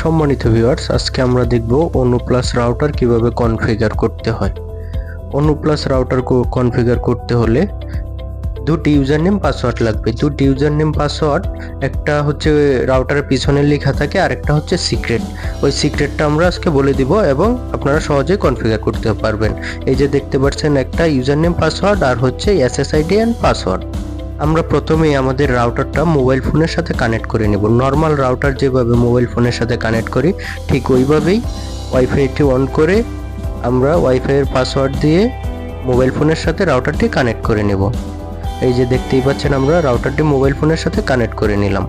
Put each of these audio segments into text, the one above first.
সম্মানিত ভিউয়ার্স আজকে আমরা দেখব অনু প্লাস রাউটার কীভাবে কনফিগার করতে হয়। অনু প্লাস রাউটার কনফিগার করতে হলে দুটি ইউজার নেম পাসওয়ার্ড লাগবে। দুটি ইউজার নেম পাসওয়ার্ড একটা হচ্ছে রাউটারের পিছনে লেখা থাকে আর একটা হচ্ছে সিক্রেট ওই সিক্রেটটা আমরা আজকে বলে দিব এবং আপনারা সহজেই কনফিগার করতে পারবেন। এই যে দেখতে পাচ্ছেন একটা ইউজার নেম পাসওয়ার্ড আর হচ্ছে এসএসআইডি অ্যান্ড পাসওয়ার্ড আমরা প্রথমেই আমাদের রাউটারটা মোবাইল ফোনের সাথে কানেক্ট করে নেব। নর্মাল রাউটার যেভাবে মোবাইল ফোনের সাথে কানেক্ট করি, ঠিক ওইভাবেই ওয়াইফাইটি অন করে আমরা ওয়াইফাইয়ের পাসওয়ার্ড দিয়ে মোবাইল ফোনের সাথে রাউটারটি কানেক্ট করে নেব। এই যে দেখতেই পাচ্ছেন আমরা রাউটারটি মোবাইল ফোনের সাথে কানেক্ট করে নিলাম।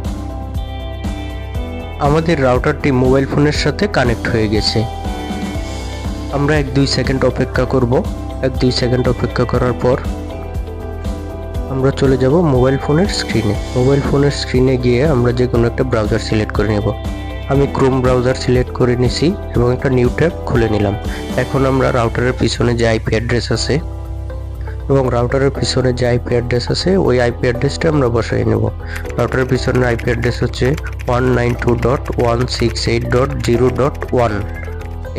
আমাদের রাউটারটি মোবাইল ফোনের সাথে কানেক্ট হয়ে গেছে। আমরা এক দুই সেকেন্ড অপেক্ষা করব। এক দুই সেকেন্ড অপেক্ষা করার পর আমরা চলে যাব মোবাইল ফোনের স্ক্রিনে। মোবাইল ফোনের স্ক্রিনে গিয়ে আমরা যে কোনো একটা ব্রাউজার সিলেক্ট করে নেব। আমি ক্রোম ব্রাউজার সিলেক্ট করে নিছি এবং একটা নিউ ট্যাব খুলে নিলাম। এখন আমরা রাউটারের পিছনে যে আইপি অ্যাড্রেস আছে এবং রাউটারের পিছনে যে আইপি অ্যাড্রেস আছে, ওই আইপি অ্যাড্রেসটা আমরা বসাই নেব। রাউটারের পিছনে আইপি অ্যাড্রেস হচ্ছে one nine two dot one six eight dot zero dot one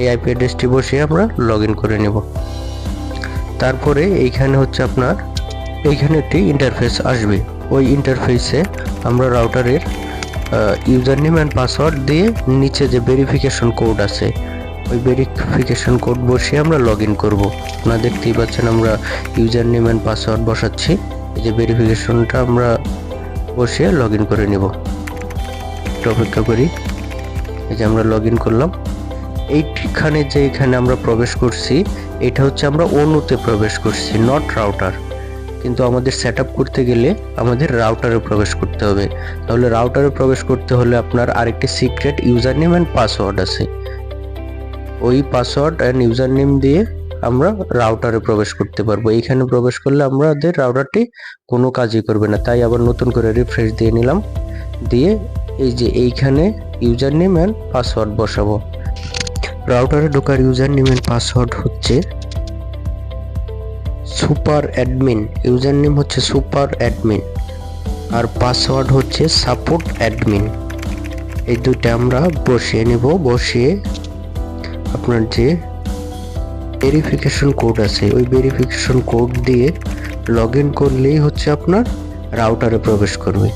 এই আইপি অ্যাড্রেসটি বসিয়ে আমরা লগ ইন করে নেব। তারপরে এইখানে হচ্ছে আপনার এইখানে একটি ইন্টারফেস আসবে। ওই ইন্টারফেসে আমরা রাউটারের ইউজার নেম অ্যান্ড পাসওয়ার্ড দিয়ে নিচে যে ভেরিফিকেশন কোড আছে, ওই ভেরিফিকেশন কোড বসিয়ে আমরা লগ ইন করব। আপনারা দেখতেই পাচ্ছেন আমরা ইউজার নেম অ্যান্ড পাসওয়ার্ড বসাচ্ছি। এই যে ভেরিফিকেশনটা আমরা বসিয়ে লগ ইন করে নেব। একটু অপেক্ষা করি। এই যে আমরা লগ ইন করলাম। এইখানে যে এখানে আমরা প্রবেশ করছি, এটা হচ্ছে আমরা অনুতে প্রবেশ করছি নট রাউটার কিন্তু আমাদের সেট করতে গেলে আমাদের রাউটারে প্রবেশ করতে হবে। তাহলে রাউটারে প্রবেশ করতে হলে আপনার আরেকটি secret user name and password আছে। ওই পাসওয়ার্ড অ্যান্ড ইউজার নেম দিয়ে আমরা রাউটারে প্রবেশ করতে পারব। এইখানে প্রবেশ করলে আমাদের রাউটারটি কোনো কাজই করবে না। তাই আবার নতুন করে রিফ্রেশ দিয়ে নিলাম। দিয়ে এই যে এইখানে ইউজার নেম অ্যান্ড পাসওয়ার্ড বসাবো রাউটারে ঢোকার ইউজার নেম অ্যান্ড পাসওয়ার্ড হচ্ছে সুপার অ্যাডমিন। ইউজার নেম হচ্ছে সুপার অ্যাডমিন। আর পাসওয়ার্ড হচ্ছে সাপোর্ট অ্যাডমিন। এই দুটো আমরা বসিয়ে নেব। বসিয়ে আপনার যে ভেরিফিকেশন কোড আছে, ওই ভেরিফিকেশন কোড দিয়ে লগ ইন করলেই হচ্ছে আপনার রাউটারে প্রবেশ করবে।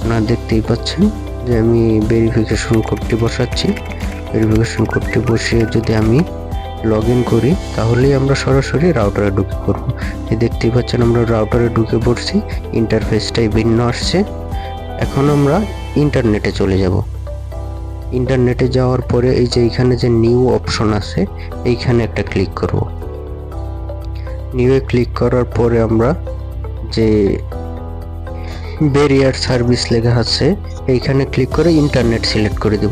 আপনারা দেখতেই পাচ্ছেন যে আমি ভেরিফিকেশন কোডটি বসাচ্ছি। ভেরিফিকেশন কোডটি বসিয়ে যদি আমি লগ ইন করি, তাহলেই আমরা সরাসরি রাউটারে ঢুকে পড়ব। এই দেখতেই পাচ্ছেন আমরা রাউটারে ঢুকে পড়ছি ইন্টারফেসটাই ভিন্ন আসছে। এখন আমরা ইন্টারনেটে চলে যাব। ইন্টারনেটে যাওয়ার পরে এই যে এইখানে যে নিউ অপশন আছে, এইখানে একটা ক্লিক করব। নিউয়ে ক্লিক করার পরে আমরা যে ব্যারিয়ার সার্ভিস লেখা আছে, এইখানে ক্লিক করে ইন্টারনেট সিলেক্ট করে দেব।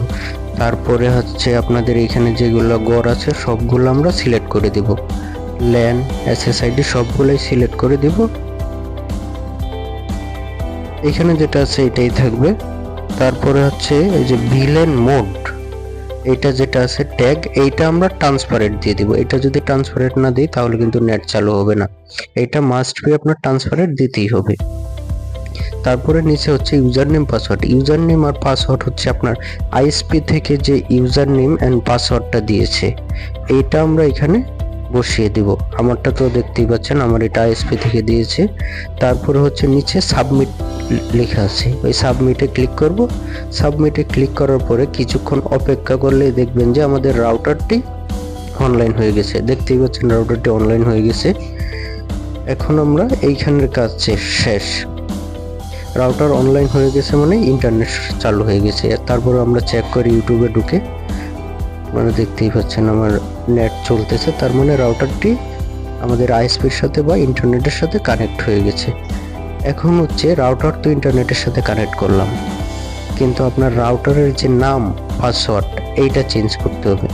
তারপরে হচ্ছে আপনাদের এখানে যেগুলো গড় আছে, সবগুলো আমরা সিলেক্ট করে দেব। ল্যান এসএসআইডি সবগুলোই সিলেক্ট করে দেব। এখানে যেটা আছে এটাই থাকবে। তারপরে হচ্ছে এই যে ভিলেন মোড এটা যেটা আছে ট্যাগ, এইটা আমরা ট্রান্সপারেন্ট দিয়ে দিব। এটা যদি ট্রান্সপারেন্ট না দিই, তাহলে কিন্তু নেট চালু হবে না। এটা মাস্ট বি আপনার ট্রান্সপারেন্ট দিতেই হবে। তারপরে নিচে হচ্ছে user name password user name আর পাসওয়ার্ড হচ্ছে আপনার আইএসপি থেকে যে ইউজার নেম অ্যান্ড পাসওয়ার্ডটা দিয়েছে এটা আমরা এখানে বসিয়ে দিব। আমারটা তো দেখতেই পাচ্ছেন, আমার এটা আইএসপি থেকে দিয়েছে। তারপরে হচ্ছে নিচে সাবমিট লেখা আছে। ওই সাবমিটে ক্লিক করব। সাবমিটে ক্লিক করার পরে কিছুক্ষণ অপেক্ষা করলে দেখবেন যে আমাদের রাউটারটি অনলাইন হয়ে গেছে। দেখতেই পাচ্ছেন রাউটারটি অনলাইন হয়ে গেছে। এখন আমরা এইখানের কাজ শেষ। রাউটার অনলাইন হয়ে গেছে মানে ইন্টারনেট চালু হয়ে গেছে। তারপরে আমরা চেক করি ইউটিউবে ঢুকে। মানে দেখতেই পাচ্ছেন আমার নেট চলতেছে। তার মানে রাউটারটি আমাদের আইএসপির সাথে বা ইন্টারনেটের সাথে কানেক্ট হয়ে গেছে। এখন হচ্ছে রাউটার তো ইন্টারনেটের সাথে কানেক্ট করলাম। কিন্তু আপনার রাউটারের যে নাম পাসওয়ার্ড এইটা চেঞ্জ করতে হবে।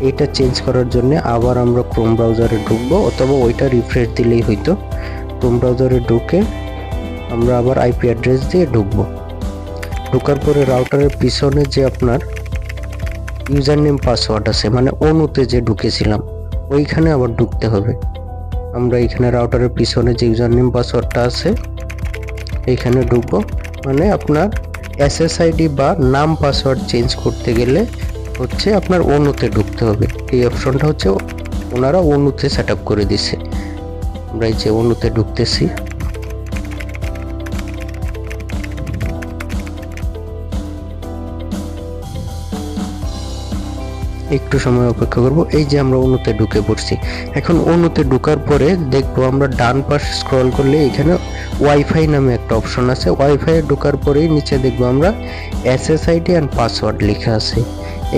এইটা চেঞ্জ করার জন্য আবার আমরা ক্রোম ব্রাউজারে ঢুকবো। অথবা ওইটা রিফ্রেশ দিলেই হয়তো ক্রোম ব্রাউজারে ঢুকে আমরা আবার আইপি অ্যাড্রেস দিয়ে ঢুকবো। ঢোকার পরে রাউটারের পিছনে যে আপনার ইউজার নেম পাসওয়ার্ড আছে মানে অনুতে যে ঢুকেছিলাম, ওইখানে আবার ঢুকতে হবে। আমরা এখানে রাউটারের পিছনে যে ইউজার নেম পাসওয়ার্ডটা আছে এইখানে ঢুকবো। মানে আপনার এসএসআইডি বা নাম পাসওয়ার্ড চেঞ্জ করতে গেলে হচ্ছে আপনার অনুতে ঢুকতে হবে। এই অপশনটা হচ্ছে ওনারা অনুতে সেট করে দিছে। আমরা এই যে অনুতে ঢুকতেছি। একটু সময় অপেক্ষা করব। এই যে আমরা অনুতে ঢুকে পড়ছি। এখন অনুতে ঢোকার পরে দেখব আমরা ডান পাশে স্ক্রল করলে এখানে ওয়াইফাই নামে একটা অপশন আছে। ওয়াইফাই ঢোকার পরেই নিচে দেখব আমরা এসএসআইডি অ্যান্ড পাসওয়ার্ড লেখা আছে।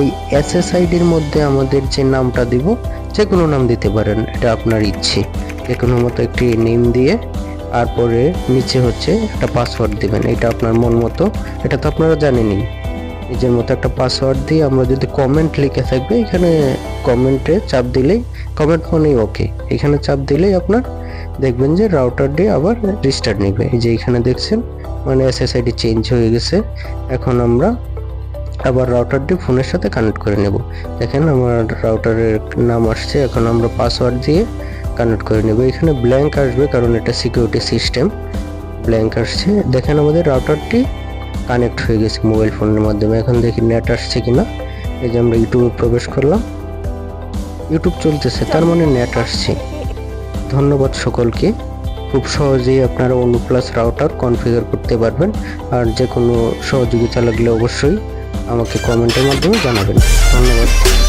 এই এসএসআইডির মধ্যে আমাদের যে নামটা দিব যে কোনো নাম দিতে পারেন, এটা আপনার ইচ্ছে। যে কোনো মতো একটি নেম দিয়ে, তারপরে নিচে হচ্ছে একটা পাসওয়ার্ড দিবেন। এটা আপনার মন মতো, এটা তো আপনারা জানেনই। নিজের মতো একটা পাসওয়ার্ড দিয়ে আমরা যদি কমেন্ট লিখে থাকবে, এখানে কমেন্টে চাপ দিলেই কমেন্ট মানেই ওকে এখানে চাপ দিলেই আপনার দেখবেন যে রাউটার দিয়ে আবার রিস্টার্ট নেবে। এই যে এখানে দেখছেন মানে এসএসআইডি চেঞ্জ হয়ে গেছে। এখন আমরা আবার রাউটার দিয়ে ফোনের সাথে কানেক্ট করে নেব। দেখেন আমার রাউটারের নাম আসছে, এখন আমরা পাসওয়ার্ড দিয়ে কানেক্ট করে নেব। এখানে ব্ল্যাঙ্ক আসবে কারণ এটা সিকিউরিটি সিস্টেম ব্ল্যাঙ্ক আসছে। দেখেন আমাদের রাউটারটি কানেক্ট হয়ে গেছে মোবাইল ফোনের মাধ্যমে। এখন দেখি নেট আসছে কিনা। এই যে আমরা ইউটিউবে প্রবেশ করলাম। ইউটিউব চলতেছে, তার মানে নেট আসছে। ধন্যবাদ সকলকে। খুব সহজেই আপনারা অন্য প্লাস রাউটার কনফিগার করতে পারবেন। আর যে কোনো সহযোগিতা লাগলে অবশ্যই আমাকে কমেন্টের মাধ্যমে জানাবেন। ধন্যবাদ।